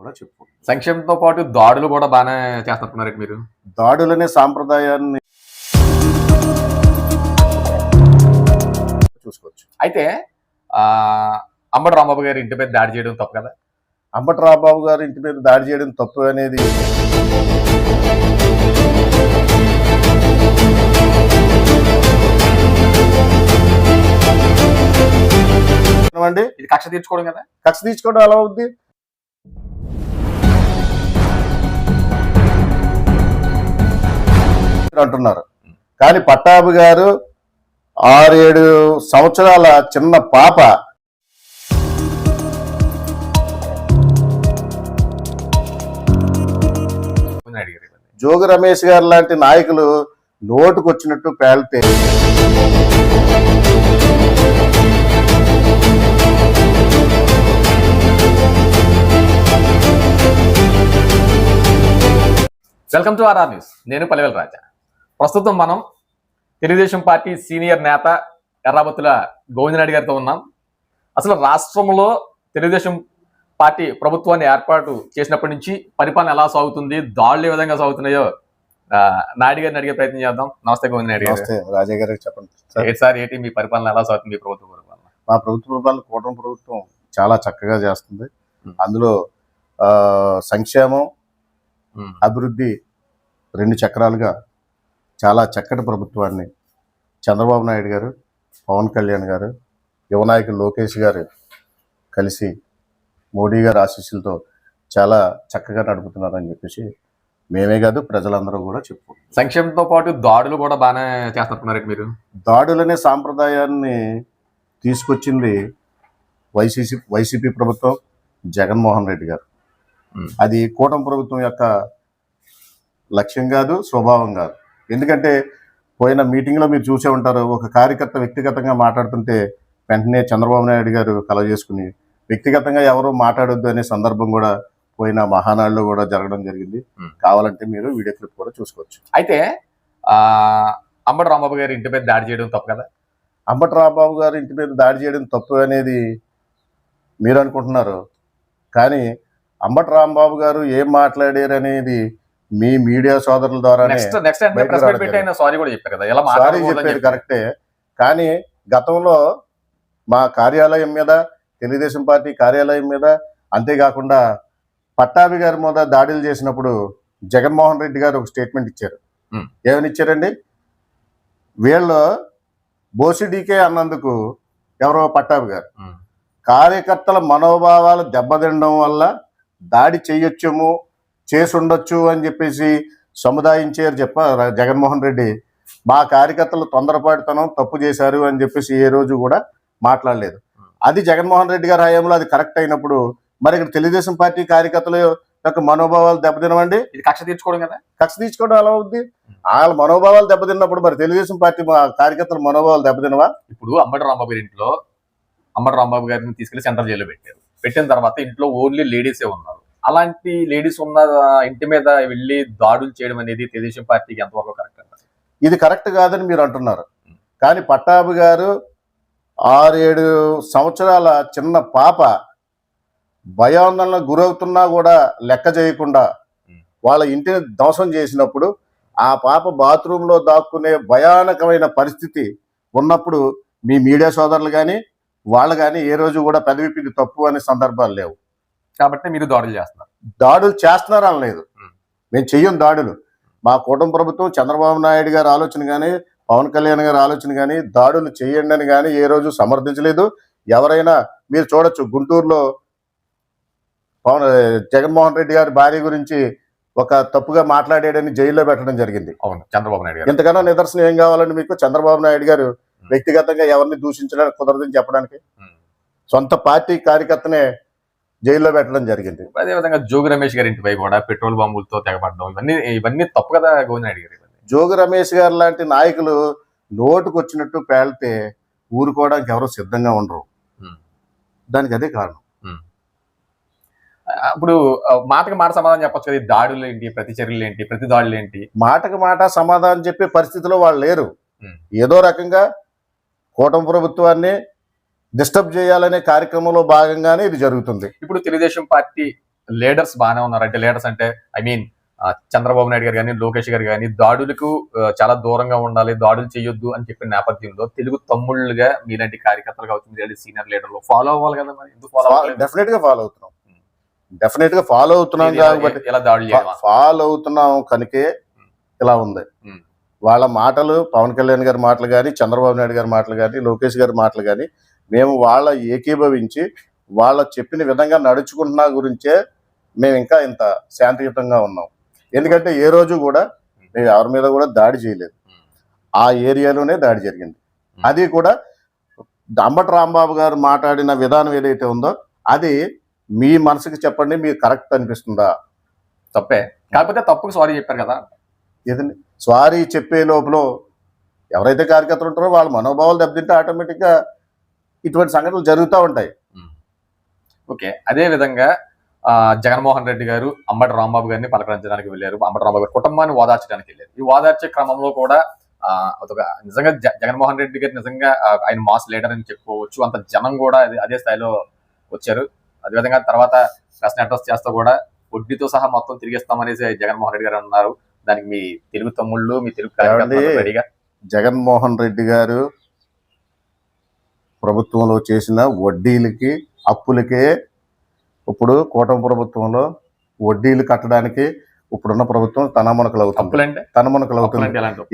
కూడా చెప్పు. సంక్షేమంతో పాటు దాడులు కూడా బాగానే చేస్తున్నారు మీరు? దాడులనే సాంప్రదాయాన్ని చూసుకోవచ్చు. అయితే ఆ అంబటి రాంబాబు గారి ఇంటి మీద దాడి చేయడం తప్పు కదా? అంబటి రాంబాబు గారి ఇంటి మీద దాడి చేయడం తప్పు అనేది ఇది కక్ష తీర్చుకోవడం కదా? కక్ష తీసుకోవడం ఎలా అవుద్ది? అంటున్నారు. కానీ పట్టాభి గారు ఆరేడు సంవత్సరాల చిన్న పాప. అని జోగి రమేష్ గారు లాంటి నాయకులు నోటుకొచ్చినట్టు పేలితే. Welcome to RR news. నేను పల్లెల రాజా. ప్రస్తుతం మనం తెలుగుదేశం పార్టీ సీనియర్ నేత ఎర్రాబత్తుల గోవిందనాయుడు గారితో ఉన్నాం. అసలు రాష్ట్రంలో తెలుగుదేశం పార్టీ ప్రభుత్వాన్ని ఏర్పాటు చేసినప్పటి నుంచి పరిపాలన ఎలా సాగుతుంది దాడులు ఏ విధంగా సాగుతున్నాయో నాయుడు గారిని అడిగే ప్రయత్నం చేద్దాం. నమస్తే గోవిందనాయుడు గారు. రాజా గారికి చెప్పండి. సార్ ఏంటి సార్ ఏంటి మీ పరిపాలన ఎలా సాగుతుంది మీ ప్రభుత్వ పరిపాలన? మా ప్రభుత్వ ప్రభుత్వాలు కూటమి ప్రభుత్వం చాలా చక్కగా చేస్తుంది. అందులో సంక్షేమం అభివృద్ధి రెండు చక్రాలుగా చాలా చక్కటి ప్రభుత్వాన్ని. చంద్రబాబు నాయుడు గారు పవన్ కళ్యాణ్ గారు యువ నాయకులు లోకేష్ గారు కలిసి మోడీ గారి ఆశీస్సులతో చాలా చక్కగా నడుపుతున్నారని చెప్పేసి మేమే కాదు ప్రజలందరూ కూడా చెప్పు సంక్షేమంతో పాటు దాడులు కూడా బాగానే చేస్తున్నారు మీరు? దాడులనే సాంప్రదాయాన్ని తీసుకొచ్చింది వైసీసీ వైసీపీ ప్రభుత్వం జగన్మోహన్ రెడ్డి గారు. అది కూటమి ప్రభుత్వం యొక్క లక్ష్యం కాదు స్వభావం కాదు. ఎందుకంటే పోయిన మీటింగ్లో మీరు చూసే ఉంటారు ఒక కార్యకర్త వ్యక్తిగతంగా మాట్లాడుతుంటే వెంటనే చంద్రబాబు నాయుడు గారు కలగజేసుకుని వ్యక్తిగతంగా ఎవరు మాట్లాడొద్దు అనే సందర్భం కూడా పోయిన మహానాడులో కూడా జరగడం జరిగింది. కావాలంటే మీరు వీడియో క్లిప్ కూడా చూసుకోవచ్చు. అయితే అంబటి రాంబాబు గారి ఇంటి మీద దాడి చేయడం తప్పు కదా? అంబటి రాంబాబు గారి ఇంటి మీద దాడి చేయడం తప్పు అనేది మీరు అనుకుంటున్నారు. కానీ అంబటి రాంబాబు గారు ఏం మాట్లాడారు అనేది మీ మీడియా సోదరుల ఆయన సారీ కూడా చెప్పారు కదా ఎలా సారీ మాట్లాడకూడదని చెప్పేది చెప్పారు. కరెక్టే. కానీ గతంలో మా కార్యాలయం మీద తెలుగుదేశం పార్టీ కార్యాలయం మీద అంతేకాకుండా పట్టాభి గారి మీద దాడులు చేసినప్పుడు జగన్మోహన్ రెడ్డి గారు ఒక స్టేట్మెంట్ ఇచ్చారు. ఏమని ఇచ్చారండి? వీళ్ళు బోసిడీకే అన్నందుకు ఎవరో పట్టాభి గారు. కార్యకర్తల మనోభావాలు దెబ్బతినడం వల్ల దాడి చేయొచ్చేమో చేసుండొచ్చు అని చెప్పేసి సముదాయించారు చెప్ప జగన్మోహన్ రెడ్డి మా కార్యకర్తలు తొందరపాటుతనం తప్పు చేశారు అని చెప్పేసి ఏ రోజు కూడా మాట్లాడలేదు. అది జగన్మోహన్ రెడ్డి గారి హయాంలో అది కరెక్ట్ అయినప్పుడు మరి ఇక్కడ తెలుగుదేశం పార్టీ కార్యకర్తల యొక్క మనోభావాలు దెబ్బతినవండి. ఇది కక్ష తీర్చుకోవడం కదా? కక్ష తీసుకోవడం ఎలా అవుద్ది? వాళ్ళ మనోభావాలు దెబ్బతిన్నప్పుడు మరి తెలుగుదేశం పార్టీ మా కార్యకర్తల మనోభావాలు దెబ్బతినవా? ఇప్పుడు అంబటి రాంబాబు గారి ఇంట్లో అంబటి రాంబాబు గారిని తీసుకెళ్ళి సెంట్రల్ జైల్లో పెట్టారు. పెట్టిన తర్వాత ఇంట్లో ఓన్లీ లేడీసే ఉన్నారు. అలాంటి లేడీస్ ఉన్న ఇంటి మీద వెళ్ళి దాడులు చేయడం అనేది తెలుగుదేశం పార్టీకి ఎంతవరకు కరెక్ట్ అంటారు? ఇది కరెక్ట్ కాదని మీరు అంటున్నారు. కానీ పట్టాభి గారు ఆరేడు సంవత్సరాల చిన్న పాప భయాందోళన గురవుతున్నా కూడా లెక్క చేయకుండా వాళ్ళ ఇంటిని ధ్వంసం చేసినప్పుడు ఆ పాప బాత్రూంలో దాక్కునే భయానకమైన పరిస్థితి ఉన్నప్పుడు మీ మీడియా సోదరులు కానీ వాళ్ళు కానీ ఏ రోజు కూడా పెదవిప్పింది తప్పు అనే సందర్భాలు లేవు. కాబట్టి మీరు దాడులు చేస్తున్నారు. దాడులు చేస్తున్నారు అనలేదు. మేము చెయ్యం దాడులు. మా కుటుంబ ప్రభుత్వం చంద్రబాబు నాయుడు గారి ఆలోచన కానీ పవన్ కళ్యాణ్ గారి ఆలోచన కానీ దాడులు చేయండి అని కానీ ఏ రోజు సమర్థించలేదు. ఎవరైనా మీరు చూడొచ్చు గుంటూరులో పవన్ జగన్మోహన్ రెడ్డి గారి భార్య గురించి ఒక తప్పుగా మాట్లాడాడని జైల్లో పెట్టడం జరిగింది. అవును చంద్రబాబు నాయుడు గారు. ఇంతకన్నా నిదర్శనం ఏం కావాలండి మీకు? చంద్రబాబు నాయుడు గారు వ్యక్తిగతంగా ఎవరిని దూషించడానికి కుదరదని చెప్పడానికి. సొంత పార్టీ కార్యకర్తనే జైల్లో పెట్టడం జరిగింది. అదే విధంగా జోగి రమేష్ గారి ఇంటిపై కూడా పెట్రోల్ బాంబులతో తెగబడడం ఇవన్నీ ఇవన్నీ తప్పు కదా గోవిందనాయుడు గారు ఇవన్నీ. జోగి రమేష్ గారు లాంటి నాయకులు నోటుకొచ్చినట్టు పేలితే ఊరుకోవడానికి ఎవరు సిద్ధంగా ఉండరు. దానికి అదే కారణం. ఇప్పుడు మాటకి మాట సమాధానం చెప్పొచ్చు కదా దాడులు ఏంటి ప్రతి చర్యలు ఏంటి ప్రతి దాడులు ఏంటి? మాటకు మాట సమాధానం చెప్పే పరిస్థితిలో వాళ్ళు లేరు. ఏదో రకంగా కూటమి ప్రభుత్వాన్ని డిస్టర్బ్ చేయాలనే కార్యక్రమంలో భాగంగానే ఇది జరుగుతుంది. ఇప్పుడు తెలుగుదేశం పార్టీ లీడర్స్ బాగానే ఉన్నారు. అంటే లీడర్స్ అంటే ఐ మీన్ చంద్రబాబు నాయుడు గారు కానీ లోకేష్ గారు కానీ దాడులకు చాలా దూరంగా ఉండాలి దాడులు చేయొద్దు అని చెప్పిన నేపథ్యంలో తెలుగు తమ్ముళ్ళుగా మీలాంటి కార్యకర్తలు కావచ్చు మీలాంటి సీనియర్ లీడర్లు ఫాలో అవ్వాలి కదా మరి? ఎందుకు ఫాలో డెఫినెట్గా ఫాలో అవుతున్నాం. డెఫినెట్గా ఫాలో అవుతున్నాం కాబట్టి ఎలా దాడులు ఫాలో అవుతున్నాం కనుకే ఇలా ఉంది. ఉమ్. వాళ్ళ మాటలు పవన్ కళ్యాణ్ గారి మాటలు కానీ చంద్రబాబు నాయుడు గారి మాటలు కానీ లోకేష్ గారి మాటలు కానీ మేము వాళ్ళ ఏకీభవించి వాళ్ళ చెప్పిన విధంగా నడుచుకుంటున్నా గురించే మేము ఇంకా ఇంత శాంతియుతంగా ఉన్నాం. ఎందుకంటే ఏ రోజు కూడా మేము ఎవరి మీద కూడా దాడి చేయలేదు. ఆ ఏరియాలోనే దాడి జరిగింది. అది కూడా అంబటి రాంబాబు గారు మాట్లాడిన విధానం ఏదైతే ఉందో అది మీ మనసుకి చెప్పండి మీకు కరెక్ట్ అనిపిస్తుందా? తప్పే. కాకపోతే తప్పుకు సారీ చెప్పారు కదా. ఏదండి? సారీ చెప్పే లోపల ఎవరైతే కార్యకర్తలు ఉంటారో వాళ్ళ మనోభావాలు దెబ్బతింటే ఆటోమేటిక్గా ఇటువంటి సంఘటనలు జరుగుతూ ఉంటాయి. ఓకే అదే విధంగా జగన్మోహన్ రెడ్డి గారు అంబటి రాంబాబు గారిని పలకరించడానికి వెళ్ళారు. అంబటి రాంబాబు గారి కుటుంబాన్ని ఓదార్చడానికి వెళ్ళారు. ఈ ఓదార్చే క్రమంలో కూడా అదొక నిజంగా జగన్మోహన్ రెడ్డి గారు నిజంగా ఆయన మాస్ లీడర్ అని చెప్పుకోవచ్చు. అంత జనం కూడా అదే- స్థాయిలో వచ్చారు. అదేవిధంగా తర్వాత ప్రశ్న అడ్రస్ చేస్తూ కూడా వడ్డీతో సహా మొత్తం తిరిగిస్తామనేసి జగన్మోహన్ రెడ్డి గారు అన్నారు. దానికి మీ తెలుగు తమ్ముళ్ళు మీ తెలుగు జగన్మోహన్ రెడ్డి గారు ప్రభుత్వంలో చేసిన వడ్డీలకి అప్పులకే ఇప్పుడు కూటమి ప్రభుత్వంలో వడ్డీలు కట్టడానికి ఇప్పుడున్న ప్రభుత్వం తనమునకలు అవుతుంది తనమునకలు అవుతుంది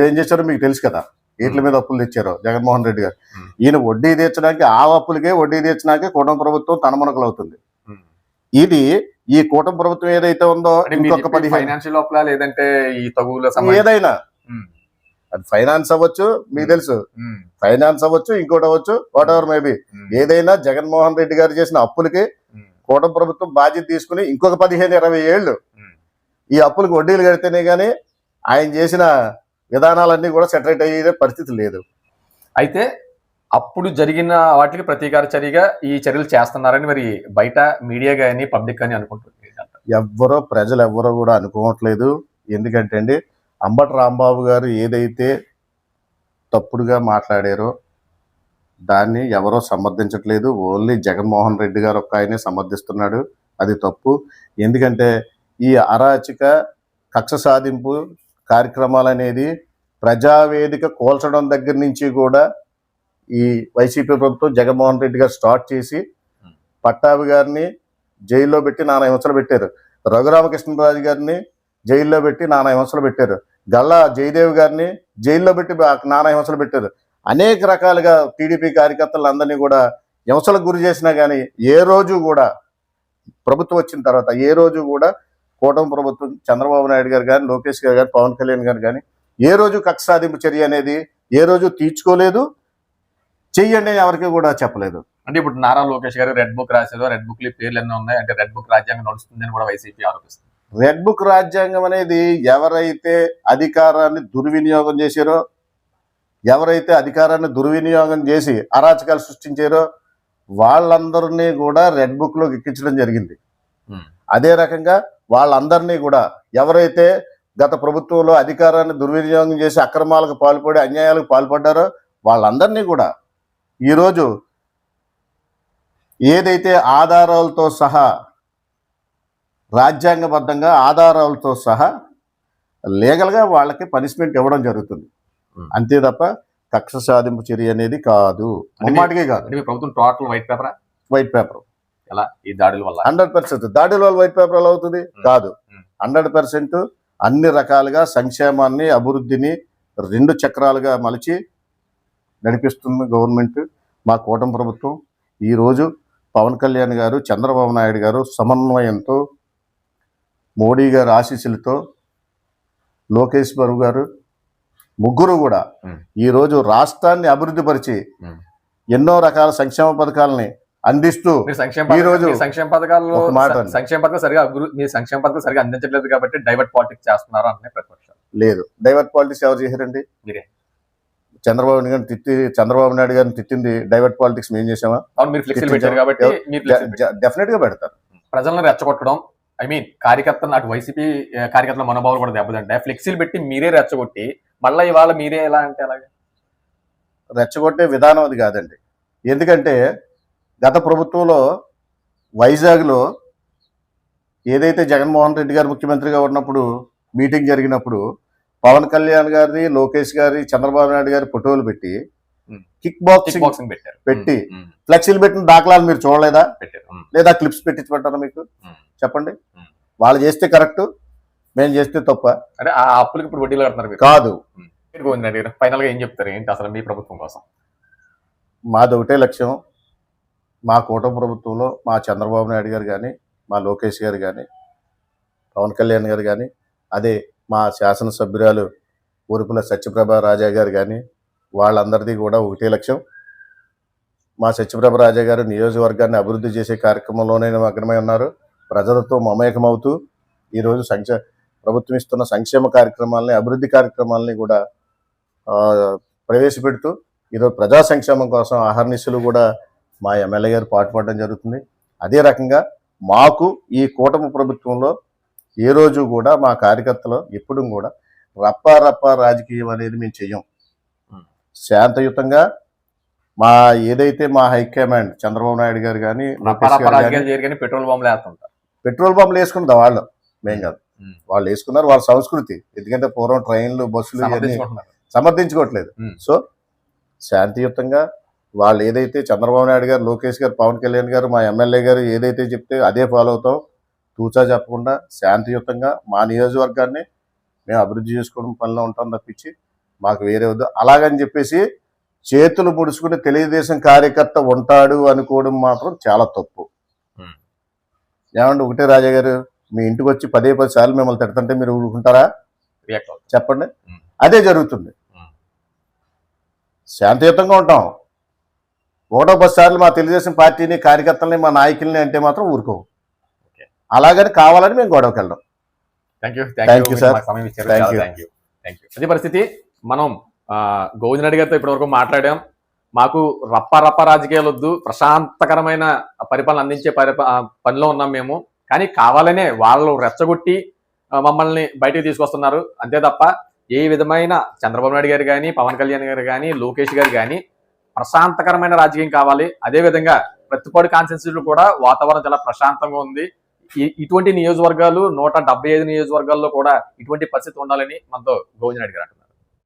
ఏం చేశారో మీకు తెలుసు కదా? వీటి మీద అప్పులు తెచ్చారు జగన్మోహన్ రెడ్డి గారు. ఈయన వడ్డీ తీర్చడానికి ఆ అప్పులకే వడ్డీ తీర్చడానికి కూటమి ప్రభుత్వం తనమునకలు అవుతుంది. ఇది ఈ కూటమి ప్రభుత్వం ఏదైతే ఉందో ఇంకొక పదిహేను ఫైనాన్షియల్ లేదంటే ఈ ఏదైనా. అది ఫైనాన్స్ అవ్వచ్చు మీకు తెలుసు. ఫైనాన్స్ అవ్వచ్చు ఇంకోటి అవ్వచ్చు వాట్ ఎవర్ మేబీ ఏదైనా జగన్మోహన్ రెడ్డి గారు చేసిన అప్పులకి కూటమి ప్రభుత్వం బాధ్యత తీసుకుని ఇంకొక పదిహేను ఇరవై ఏళ్ళు. ఈ అప్పులకు వడ్డీలు కడితేనే కానీ ఆయన చేసిన విధానాలన్నీ కూడా సెటరేట్ అయ్యే పరిస్థితి లేదు. అయితే అప్పుడు జరిగిన వాటికి ప్రతీకార చర్యగా ఈ చర్యలు చేస్తున్నారని మరి బయట మీడియా కానీ పబ్లిక్ కానీ అనుకుంటుంది ఎవ్వరో ప్రజలు ఎవ్వరో కూడా అనుకోవట్లేదు. ఎందుకంటే అండి అంబటి రాంబాబు గారు ఏదైతే తప్పుడుగా మాట్లాడారో దాన్ని ఎవరో సమర్థించట్లేదు. ఓన్లీ జగన్మోహన్ రెడ్డి గారు ఒక్క ఆయనే సమర్థిస్తున్నాడు. అది తప్పు. ఎందుకంటే ఈ అరాచక కక్ష సాధింపు కార్యక్రమాలు అనేది ప్రజావేదిక కోల్చడం దగ్గర నుంచి కూడా ఈ వైసీపీ ప్రభుత్వం జగన్మోహన్ రెడ్డి గారు స్టార్ట్ చేసి పట్టాభి గారిని జైల్లో పెట్టి నానా హింసలు పెట్టారు. రఘురామకృష్ణరాజు గారిని జైల్లో పెట్టి నానా హింసలు పెట్టారు. గల్లా జయదేవ్ గారిని జైల్లో పెట్టి నానా హింసలు పెట్టారు. అనేక రకాలుగా టీడీపీ కార్యకర్తలందరినీ కూడా హింసలకు గురి చేసినా కానీ ఏ రోజు కూడా ప్రభుత్వం వచ్చిన తర్వాత ఏ రోజు కూడా కూటమి ప్రభుత్వం చంద్రబాబు నాయుడు గారు కానీ లోకేష్ గారు కానీ పవన్ కళ్యాణ్ గారు కానీ ఏ రోజు కక్ష సాధింపు చర్య అనేది ఏ రోజు తీర్చుకోలేదు. చెయ్యండి అని ఎవరికి కూడా చెప్పలేదు. అంటే ఇప్పుడు నారా లోకేష్ గారు రెడ్ బుక్ రాసేదో రెడ్ బుక్ పేర్లు ఎన్నో ఉన్నాయి. అంటే రెడ్ బుక్ రాజ్యాంగం అని కూడా వైసీపీ ఆరోపిస్తుంది. రెడ్ బుక్ రాజ్యాంగం అనేది ఎవరైతే అధికారాన్ని దుర్వినియోగం చేశారో ఎవరైతే అధికారాన్ని దుర్వినియోగం చేసి అరాచకాలు సృష్టించారో వాళ్ళందరినీ కూడా రెడ్ బుక్లో ఎక్కించడం జరిగింది ఉమ్. అదే రకంగా వాళ్ళందరినీ కూడా ఎవరైతే గత ప్రభుత్వంలో అధికారాన్ని దుర్వినియోగం చేసి అక్రమాలకు పాల్పడి అన్యాయాలకు పాల్పడ్డారో వాళ్ళందరినీ కూడా ఈరోజు ఏదైతే ఆధారాలతో సహా రాజ్యాంగబద్ధంగా ఆధారాలతో సహా లీగల్గా వాళ్ళకి పనిష్మెంట్ ఇవ్వడం జరుగుతుంది. అంతే తప్ప కక్ష సాధింపు చర్య అనేది కాదు. ముమ్మాటికే కాదు. ప్రభుత్వం టోటల్ వైట్ పేపరా? White paper. ఎలా? ఈ దాడుల వల్ల? Hundred percent. దాడిలో వైట్ పేపర్ ఎలా అవుతుంది. కాదు. హండ్రెడ్ పర్సెంట్ అన్ని రకాలుగా సంక్షేమాన్ని అభివృద్ధిని రెండు చక్రాలుగా మలిచి నడిపిస్తుంది గవర్నమెంట్ మా కూటమి ప్రభుత్వం. ఈరోజు పవన్ కళ్యాణ్ గారు చంద్రబాబు నాయుడు గారు సమన్వయంతో మోడీ గారి ఆశీస్సులతో లోకేష్ బాబు గారు ముగ్గురు కూడా. ఈరోజు రాష్ట్రాన్ని అభివృద్ధి పరిచి. ఎన్నో రకాల సంక్షేమ పథకాలని అందిస్తూ ఈ రోజు పథకాలు- సంక్షేమ పథకాల్లో అండి. సంక్షేమ పథకాలు సరిగా మీ సంక్షేమ పథకాలు సరిగా అందించట్లేదు కాబట్టి డైవర్ట్ పాలిటిక్స్ చేస్తున్నారు అంటే ప్రతిపక్షాలు లేదు డైవర్ట్ పాలిటిక్స్ ఎవరు చేశారండి మీరే. చంద్రబాబు నాయుడు గారిని తిట్టి చంద్రబాబు నాయుడు గారిని తిట్టింది డైవర్ట్ పాలిటిక్స్ మేము చేసామా. డెఫినెట్గా పెడతారు ప్రజలను రెచ్చగొట్టడం ఐ మీన్ కార్యకర్తలు అటు వైసీపీ కార్యకర్తల మనోభావాలు కూడా దెబ్బతింటాయి. ఫ్లెక్సీలు పెట్టి మీరే రెచ్చగొట్టి మళ్ళీ ఇవాళ మీరే ఎలా అంటే అలాగే? రెచ్చగొట్టే విధానం అది కాదండి. ఎందుకంటే గత ప్రభుత్వంలో వైజాగ్లో ఏదైతే జగన్మోహన్ రెడ్డి గారు ముఖ్యమంత్రిగా ఉన్నప్పుడు మీటింగ్ జరిగినప్పుడు పవన్ కళ్యాణ్ గారిది లోకేష్ గారి చంద్రబాబు నాయుడు గారి ఫోటోలు పెట్టి కిక్ బాక్సింగ్ బాక్సింగ్ పెట్టారు. పెట్టి. ఫ్లెక్సీలు పెట్టిన దాఖలాలు మీరు చూడలేదా? పెట్టారు. లేదా క్లిప్స్ పెట్టించి పెట్టారా మీకు. చెప్పండి. వాళ్ళు చేస్తే కరెక్ట్ మేము చేస్తే తప్ప. అంటే ఆ అప్పులకి ఇప్పుడు వడ్డీలు కడుతున్నారు కాదు. ఫైనల్గా ఏం చెప్తారు? ఏంటి అసలు మీ ప్రభుత్వం కోసం? మాది ఒకటే లక్ష్యం. మా కూటమి ప్రభుత్వంలో మా చంద్రబాబు నాయుడు గారు కానీ మా లోకేష్ గారు కానీ పవన్ కళ్యాణ్ గారు కానీ అదే మా శాసనసభ్యురాలు ఊరుపుల సత్యప్రభ రాజా గారు కానీ వాళ్ళందరిది కూడా ఒకటే లక్ష్యం. మా సత్యప్రభ రాజా గారు నియోజకవర్గాన్ని అభివృద్ధి చేసే కార్యక్రమంలోనే మగ్నమై ఉన్నారు. ప్రజలతో మమేకమవుతూ ఈరోజు సంక్షే ప్రభుత్వం ఇస్తున్న సంక్షేమ కార్యక్రమాలని అభివృద్ధి కార్యక్రమాలని కూడా ప్రవేశపెడుతూ ఈరోజు ప్రజా సంక్షేమం కోసం ఆహర్నిశలు కూడా మా ఎమ్మెల్యే గారు పాటుపడడం జరుగుతుంది. అదే రకంగా మాకు ఈ కూటమి ప్రభుత్వంలో ఏ రోజు కూడా మా కార్యకర్తలు ఎప్పుడు కూడా రప్ప రప్ప రాజకీయం అనేది మేము చెయ్యం. శాంతయుతంగా మా ఏదైతే మా హైకమాండ్ చంద్రబాబు నాయుడు గారు కానీ పెట్రోల్ బాంబులు వేస్తుంటారు. పెట్రోల్ పంపులు వేసుకుందా వాళ్ళు మేం కాదు. వాళ్ళు వేసుకున్నారు వాళ్ళ సంస్కృతి. ఎందుకంటే పూర్వం ట్రైన్లు బస్సులు ఇవన్నీ సమర్థించుకోవట్లేదు. సో శాంతియుతంగా వాళ్ళు ఏదైతే చంద్రబాబు నాయుడు గారు లోకేష్ గారు పవన్ కళ్యాణ్ గారు మా ఎమ్మెల్యే గారు ఏదైతే చెప్తే అదే ఫాలో అవుతాం. తూచా చెప్పకుండా శాంతియుతంగా మా నియోజకవర్గాన్ని మేము అభివృద్ధి చేసుకోవడం పనిలో ఉంటాం తప్పించి మాకు వేరే వద్దు. అలాగని చెప్పేసి చేతులు ముడుచుకుని తెలుగుదేశం కార్యకర్త ఉంటాడు అనుకోవడం మాత్రం చాలా తప్పు. ఏమంటే ఒకటే రాజా గారు మీ ఇంటికి వచ్చి పదే పది సార్లు మిమ్మల్ని తిడుతుంటే మీరు ఊరుకుంటారా? చెప్పండి. అదే జరుగుతుంది. శాంతియుతంగా ఉంటాం. ఒకటో పది సార్లు మా తెలుగుదేశం పార్టీని కార్యకర్తల్ని మా నాయకుల్ని అంటే మాత్రం ఊరుకోవు. అలాగని కావాలని మేము గొడవకి వెళ్ళాం thank you thank you you. Thank you thank you అదే పరిస్థితి మనం ఆ, రెడ్డి గారితో ఇప్పటివరకు మాట్లాడాం. మాకు రప్ప రప్ప రాజకీయాలు వద్దు ప్రశాంతకరమైన పరిపాలన అందించే పరి పనిలో ఉన్నాం మేము. కానీ కావాలనే వాళ్ళు రెచ్చగొట్టి మమ్మల్ని బయటికి తీసుకొస్తున్నారు. అంతే తప్ప ఏ విధమైన చంద్రబాబు నాయుడు గారు కానీ పవన్ కళ్యాణ్ గారు కానీ లోకేష్ గారు కానీ ప్రశాంతకరమైన రాజకీయం కావాలి. అదే విధంగా ప్రతిపాడు కాన్స్టిట్యూన్సీలో కూడా వాతావరణం చాలా ప్రశాంతంగా ఉంది. ఇటువంటి నియోజకవర్గాలు నూట డెబ్బై ఐదు నియోజకవర్గాల్లో కూడా ఇటువంటి పరిస్థితి ఉండాలని మనతో గోవింద్ రెడ్డి గారు అంటున్నారు.